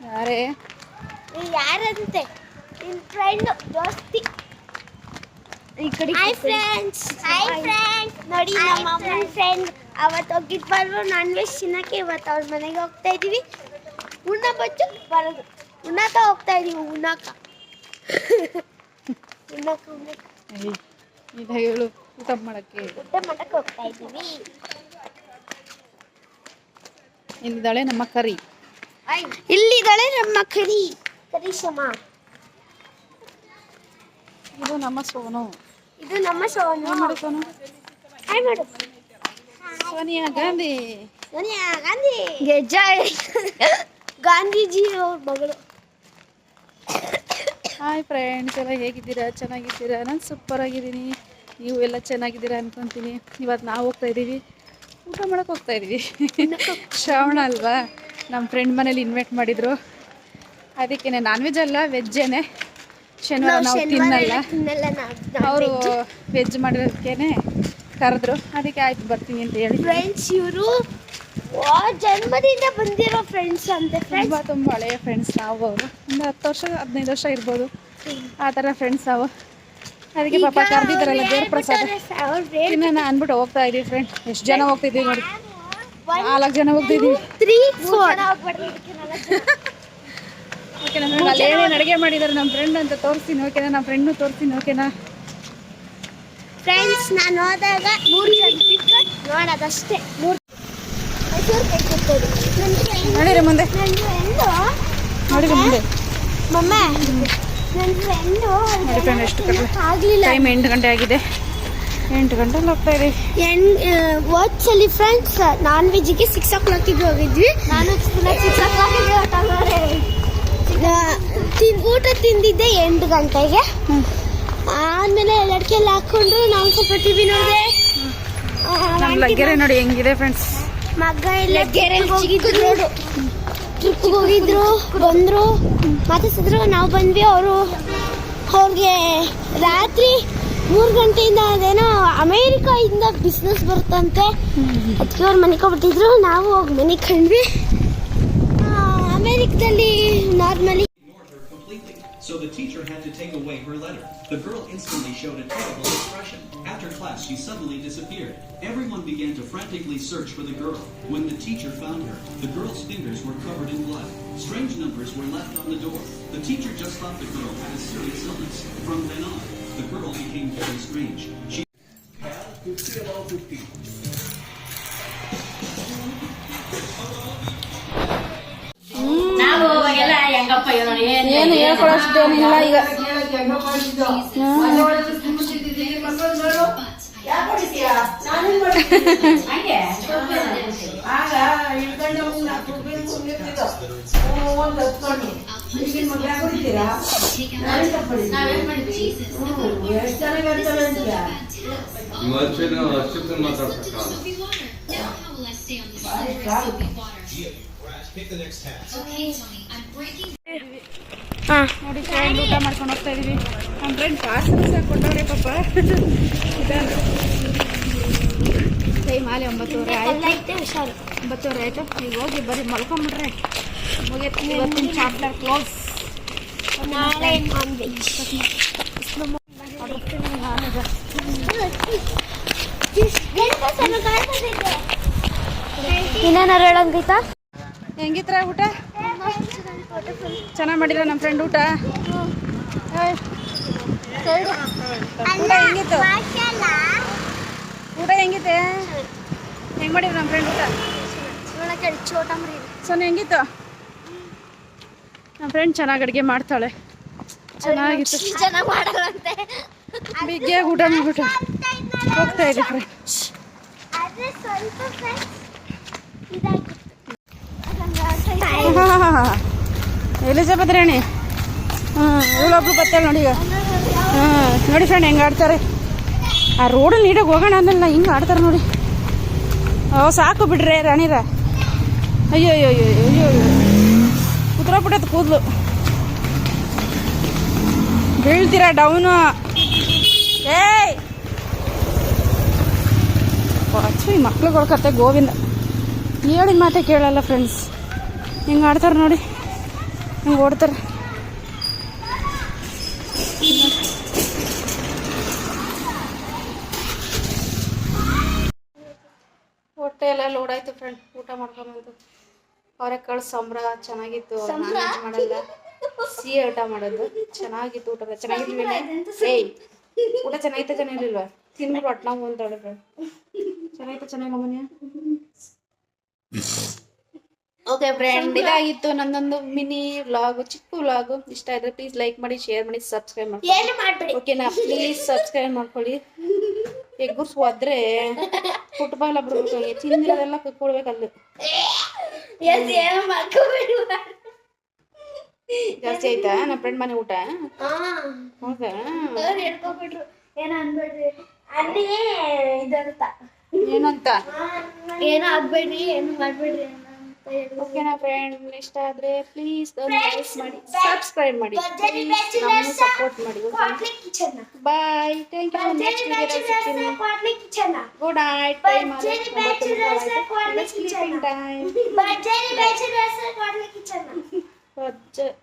ಯಾರೇ? ಯಾರಂತೆ? ನಿನ್ ಫ್ರೆಂಡ್ ದೋಸ್ತಿ. ಈ ಕಡೆ ಹಾಯ್ ಫ್ರೆಂಡ್ಸ್ ಹಾಯ್ ಫ್ರೆಂಡ್ಸ್ ನೋಡಿ ನಮ್ಮ ಅಮ್ಮನ ಫ್ರೆಂಡ್ ಅವತ್ತು ಹೋಗಿದ್ದು ಬರೋ ನಾನ್ ವೆಜ್ ತಿನ್ನಕ್ಕೆ. ಇವತ್ತು ಅವ್ರ ಮನೆಗೆ ಹೋಗ್ತಾ ಇದ್ದೀವಿ ಉಣ್ಣ ಬಚ್ಚು ಬರೋದು. ಉಣ್ಣಾಕ ಹೋಗ್ತಾ ಇದೀವಿ ಉಣ್ಣಾಕ ಉಣ್ಣಾಕ ಉಣ್ಣಾಕ ಈಗ ಹೇಳು ಊಟ ಮಾಡಕ್ಕೆ. ಊಟ ಮಾಡಕ್ಕೆ ಹೋಗ್ತಾ ಇದ್ದೀವಿ ಇಲ್ಲಿದ್ದಾಳೆ ನಮ್ಮ ಕರಿ. ಇಲ್ಲಿದ್ದಾಳೆ ನಮ್ಮ ಕರಿ. ಕರಿಶಮ. ಇದು ನಮ್ಮ ಸೋನು. ಇದು ನಮ್ಮ ಸೋನು. ಮಾಡು ಸೋನು? ಹಾಯ್ ಮಾಡು. ಸೋನಿಯಾ ಗಾಂಧಿ. ಸೋನಿಯಾ ಗಾಂಧಿ. ಗೆಜ್ಜಾಯ್. ಗಾಂಧೀಜಿ ಅವ್ರ ಮಗಳು. ಹಾಯ್ ಫ್ರೆಂಡ್ಸ್ ಎಲ್ಲ ಹೇಗಿದ್ದೀರಾ? ಚೆನ್ನಾಗಿದ್ದೀರಾ? ನಾನು ಸೂಪರ್ ಆಗಿದ್ದೀನಿ. ನೀವು ಎಲ್ಲ ಚೆನ್ನಾಗಿದ್ದೀರಾ ಅನ್ಕೊಂತೀನಿ. ಇವತ್ತು ನಾವು ಹೋಗ್ತಾ ಇದ್ದೀವಿ. ಊಟ ಮಾಡೋಕೆ ಹೋಗ್ತಾ ಇದ್ದೀವಿ. ಶ್ರಾವಣ ಅಲ್ವಾ? ನಮ್ಮ ಫ್ರೆಂಡ್ ಮನೇಲಿ ಇನ್ವೈಟ್ ಮಾಡಿದ್ರು. ಅದಕ್ಕೇನೆ ನಾನ್ ವೆಜ್ ಅಲ್ಲ ವೆಜ್ಜೇನೆ ಶನಿವಾರ ನಾವು ತಿನ್ನಲ್ಲ. ಅವರು ವೆಜ್ ಮಾಡಿರೋದಕ್ಕೇನೆ ಕರೆದ್ರು. ಅದಕ್ಕೆ ಆಯ್ತು ಬರ್ತೀನಿ ಅಂತ ಹೇಳಿ ಫ್ರೆಂಡ್ಸ್ ಇವರು ಜನ್ಮದಿಂದ ಬಂದಿರೋ ಫ್ರೆಂಡ್ಸ್ ಅಂತ ಫ್ರೆಂಡ್ಸ್ ತುಂಬ ತುಂಬ ಹಳೆಯ ಫ್ರೆಂಡ್ಸ್ ನಾವು ಅವರು. ಒಂದು ಹತ್ತು ವರ್ಷ ಹದಿನೈದು ವರ್ಷ ಇರ್ಬೋದು. ಆ ಥರ ಫ್ರೆಂಡ್ಸ್ ನಾವು. ಅದಕ್ಕೆ ಪಾಪ ಕರೆದಿದ್ದಾರಲ್ಲ ದೇವ್ರ ಪ್ರಸಾದ ತಿನ್ನೋಣ ಅಂದ್ಬಿಟ್ಟು ಹೋಗ್ತಾ ಇದೀವಿ ಫ್ರೆಂಡ್ ಎಷ್ಟು ಜನ ಹೋಗ್ತಿದ್ದೀವಿ ನೋಡಿ. ನಾಲ್ಕು ಜನ ಹೋಗ್ತಿದ್ದೀವಿ ತ್ರೀ ಫೋರ್ ಓಕೆನಾ ಫ್ರೆಂಡ್ ಅಲ್ಲಿ ಏನೇನು ಅಡುಗೆ ಮಾಡಿದ್ದಾರೆ ನಮ್ಮ ಫ್ರೆಂಡ್ ಅಂತ ತೋರಿಸ್ತೀನಿ ಓಕೆನಾ ನಮ್ಮ ಫ್ರೆಂಡ್ ತೋರಿಸ್ತೀನಿ ಓಕೆನಾ ಫ್ರೆಂಡ್ಸ್ ನಾನು ಹೋದಾಗ ಮೂರು ಜನ ಟಿಕೆಟ್ ನೋಡೋದಷ್ಟೇ ಮೂರು ಮೈಸೂರು ನನ್ನ ಫ್ರೆಂಡ್ ನೋಡಿರಿ ಮುಂದೆ. ನನ್ನ ಫ್ರೆಂಡು ನೋಡಿರಿ ಮುಂದೆ. ಮಮ್ಮ ನನ್ನ ಫ್ರೆಂಡು ನೋಡಿ ಆಗಲಿಲ್ಲ. ಟೈಮ್ ಎಂಟು ಗಂಟೆ ಆಗಿದೆ. ಎಂಟು ಗಂಟೆ ಹೋಗ್ತಾ ಇರಿ ವಾಚಲ್ಲಿ ಫ್ರೆಂಡ್ಸ್ ನಾನ್ ವೆಜ್ಗೆ ಸಿಕ್ಸ್ ಓ ಕ್ಲಾಕಿಗೆ ಹೋಗಿದ್ವಿ. ನಾನು ಸಿಕ್ಸ್ ಓ ಕ್ಲಾಕಿಗೆ ತಿನ್ ಊಟ ತಿಂದಿದ್ದೆ ಎಂಟು ಗಂಟೆಗೆ. ಆದ್ಮೇಲೆ ಲಡ್ಕೆಲ್ಲ ಹಾಕೊಂಡ್ರು ನಾವು ಸ್ವಲ್ಪ ಟಿವಿ ನೋಡಿದೆ. ನಮ್ಮ ಲಗ್ಗೆರೆ ನೋಡಿ ಹೆಂಗಿದೆ ಫ್ರೆಂಡ್ಸ್ ಮಗ್ಗ ಎಲ್ಲ ಹೋಗಿದ್ರು. ಟ್ರಿಪ್ಗೆ ಹೋಗಿದ್ರು ಬಂದ್ರು. ಮಾತಾಡ್ಸಿದ್ರು ನಾವು ಬಂದ್ವಿ ಅವರು. ಅವ್ರಿಗೆ ರಾತ್ರಿ ಮೂರು ಗಂಟೆಯಿಂದ ಅದೇನೋ ಅಮೇರಿಕಾಯಿಂದ ಬಿಸ್ನೆಸ್ ಬರುತ್ತಂತೆ ಅದಕ್ಕೆ ಅವ್ರು ಮನೆ ಕೊಬಿಟ್ಟಿದ್ರು ನಾವು ಹೋಗಿ ಮನೆ ಕಂಡ್ವಿ ಆ, ಅಮೇರಿಕದಲ್ಲಿ normally ignored her completely, so the teacher had to take away her letter. The girl instantly showed a terrible expression. After class, she suddenly disappeared. Everyone began to frantically search for the girl. When the teacher found her, the girl's fingers were covered in blood. Strange numbers were left on the door. The teacher just thought the girl had a serious illness. From then on, the girl became very strange. She ನಾವು ಎಲ್ಲ ಹೆಂಗಪ್ಪ ಏನೋ ಏನ್ ಏನು ಹೇಳ್ಕೊಳೋಷ್ಟೇನಿಲ್ಲ ಈಗ. ಹಂಗೆ ಆಗ ಇಳ್ಕೊಂಡು ನಾಲ್ಕು ರೂಪಾಯಿ ಕುಂದಿರ್ತಿದ್ದೋ ಒಂದು ಹತ್ಕೊಂಡು ಈಗಿನ ಯಾಕೆ ಹೊಡಿತೀರಾ? ನಾವೇನ್ ಮಾಡಿದ್ವಿ? ಎಷ್ಟು ಜನ ಹೇಳ್ತಾರೆ ಅಂತೀಯ ವರ್ಷದ ವರ್ಷಕ್ಕೆ ಹಾ ನೋಡಿ ಫ್ರೆಂಡ್ ಊಟ ಮಾಡ್ಕೊಂಡು ಹೋಗ್ತಾ ಇದೀವಿ. ನಮ್ಮ ಫ್ರೆಂಡ್ ಪಾರ್ಸಲ್ ಸಹ ಕೊಟ್ಟವ್ರೆ ಪಾಪ. ಟೈಮ್ ಆಲಿ ಒಂಬತ್ತುವರೆ ಆಯ್ತು. ಐತೆ ಹುಷಾರು. ಒಂಬತ್ತುವರೆ ಆಯ್ತು. ಈಗ ಹೋಗಿ ಬರೀ ಮಲ್ಕೊಂಬಿಡ್ರೆ ಮುಗಿಯತ್ತೆ ಇವತ್ತಿನ ಚಾಪ್ಟರ್ ಕ್ಲೋಸ್ ನಾಳೆ ನಾನ್ ವೆಜ್ ಇನ್ನೇನಾರು ಹೇಳಂಗೈತಾ ಹೆಂಗಿತ್ರ ಊಟ? ಚೆನ್ನಾಗಿ ಮಾಡಿದ್ರ ನಮ್ಮ ಫ್ರೆಂಡ್ ಊಟ? ಊಟ ಹೆಂಗಿತ್ತು? ಊಟ ಹೆಂಗಿತ್ತೆ? ಹೆಂಗ್ ಮಾಡಿದ್ರು ನಮ್ಮ ಫ್ರೆಂಡ್ ಊಟ? ಸೊನ್ನೆ ಹೆಂಗಿತ್ತು? ನಮ್ಮ ಫ್ರೆಂಡ್ ಚೆನ್ನಾಗಿ ಅಡುಗೆ ಮಾಡ್ತಾಳೆ. ಚೆನ್ನಾಗಿತ್ತು. ಜನ ಮಾಡಲ್ಲಂತೆ. ಬಿಗ್ಗಿಯಾಗಿ ಊಟ ಮಾಡ್ಬಿಟ್ಟು ಹೋಗ್ತಾ ಇದ್ದೆ ಫ್ರೆಂಡ್ ಆದ್ರೆ ಸ್ವಲ್ಪ ಫ್ರೆಂಡ್ಸ್ ಇದಾಗಿತ್ತು. ಎಲಿಜಬೆತ್ ರಾಣಿ. ಹ್ಞೂ ಇವಳೊಬ್ಳು ಬರ್ತಾಳೆ ನೋಡಿ ಈಗ. ಹಾಂ ನೋಡಿ ಫ್ರೆಂಡ್ ಹೆಂಗೆ ಆಡ್ತಾರೆ. ಆ ರೋಡಲ್ಲಿ ನೀಡೋಕೆ ಹೋಗೋಣ ಅಂದಲ್ಲ ಹಿಂಗೆ ಆಡ್ತಾರೆ ನೋಡಿ. ಓ ಸಾಕು ಬಿಡ್ರೆ ರಾಣಿರ. ಅಯ್ಯೋ ಅಯ್ಯೋ ಅಯ್ಯೋ ಅಯ್ಯೋ ಅಯ್ಯೋ ಕುತ್ರೋಗ್ಬಿಟ್ಟೈತೆ ಕೂದಲು ಬೀಳ್ತೀರಾ ಡೌನು? ಏಯ್! ಈ ಮಕ್ಳುಗಳ ಕತೆ ಗೋವಿಂದ. ಹೇಳಿದ ಮಾತೇ ಕೇಳಲ್ಲ ಫ್ರೆಂಡ್ಸ್ ಹಿಂಗೆ ಆಡ್ತಾರೆ ನೋಡಿ. ಹಿಂಗೆ ಓಡ್ತಾರೆ. ಹೊಟ್ಟೆ ಎಲ್ಲ ಲೋಡ್ ಆಯ್ತು ಫ್ರೆಂಡ್ ಊಟ ಮಾಡ್ಕೊಂಬಂದು ಅವರೆಕಾಳು ಸಂಬ್ರ. ಚೆನ್ನಾಗಿತ್ತು. ನಾನ್ ಮಾಡಲ್ಲ. ಸಿಹಿ ಊಟ ಮಾಡೋದು. ಚೆನ್ನಾಗಿತ್ತು ಊಟ ಚೆನ್ನಾಗಿರ್ಲಿಲ್ಲ ಏಯ್ ಊಟ ಚೆನ್ನಾಗಿತ್ತು ಚೆನ್ನಾಗಿರ್ಲಿಲ್ವಾ ತಿನ್ಬಿಟ್ಟು ಒಟ್ಟು ನಾವು ಅಂತ ಹೇಳಿದ್ರೆ ಚೆನ್ನಾಗಿತ್ತು ಚೆನ್ನಾಗಿ ಓಕೆ ಫ್ರೆಂಡ್ ಇದಾಗಿತ್ತು ನಂದೊಂದು ಮಿನಿ ವ್ಲಾಗ್ ಚಿಕ್ಕ ವ್ಲಾಗ್. ಇಷ್ಟ ಆದ್ರೆ ಪ್ಲೀಸ್ ಲೈಕ್ ಮಾಡಿ ಶೇರ್ ಮಾಡಿ ಸಬ್ಸ್ಕ್ರೈಬ್ ಮಾಡಿ ಓಕೆನಾ ಪ್ಲೀಸ್ ಸಬ್ಸ್ಕ್ರೈಬ್ ಮಾಡ್ಕೊಳ್ಳಿ. ಎಗ್ಗುರ್ಸ್ ಹೋದ್ರೆ ಫುಟ್ಬಾಲ್ ಬಿಡ್ಬೇಕು ತಿಂದಿರೋದೆಲ್ಲ ಕುತ್ಕೊಳ್ಬೇಕಲ್ಲಿ ಜಾಸ್ತಿ ಆಯ್ತಾ? ನಮ್ಮ ಫ್ರೆಂಡ್ ಮನೆ ಊಟ? ಹಾ. ಹೌದಾ? ಅವ್ರು ಹೇಳ್ಕೊಬಿಟ್ರು. ಏನೋ ಅನ್ಬೇಡ್ರಿ. ಅಲ್ಲಿ ಇದಂತ. ಏನಂತ? ಏನೋ ಆಗ್ಬೇಡ್ರಿ ಏನು ಮಾಡ್ಬೇಡ್ರಿ ಏನೋ ಅಂತ ಹೇಳಿ ಓಕೆನಾ ಫ್ರೆಂಡ್ ಇಷ್ಟ ಆದ್ರೆ ಪ್ಲೀಸ್ ಲೈಕ್ ಮಾಡಿ ಸಬ್ಸ್ಕ್ರೈಬ್ ಮಾಡಿ. ಭರ್ಜರಿ ಪ್ಲೀಸ್ ನಮ್ಮನ್ನು ಸಪೋರ್ಟ್ ಮಾಡಿ ಕ್ವಾಟ್ಲಿ kitchen bye thank you next ಭರ್ಜರಿ ವಿಡಿಯೋ ಸಿಗ್ತೀನಿ ಕ್ವಾಟ್ಲಿ ಕಿಚನ್ ಗುಡ್ ನೈಟ್ ಟೈಮ್ ಭರ್ಜರಿ ಬ್ಯಾಚುಲರ್ಸ್ ಕ್ವಾಟ್ಲಿ ಸ್ಲೀಪಿಂಗ್ ಕಿಚನ್ ಟೈಮ್ 或来这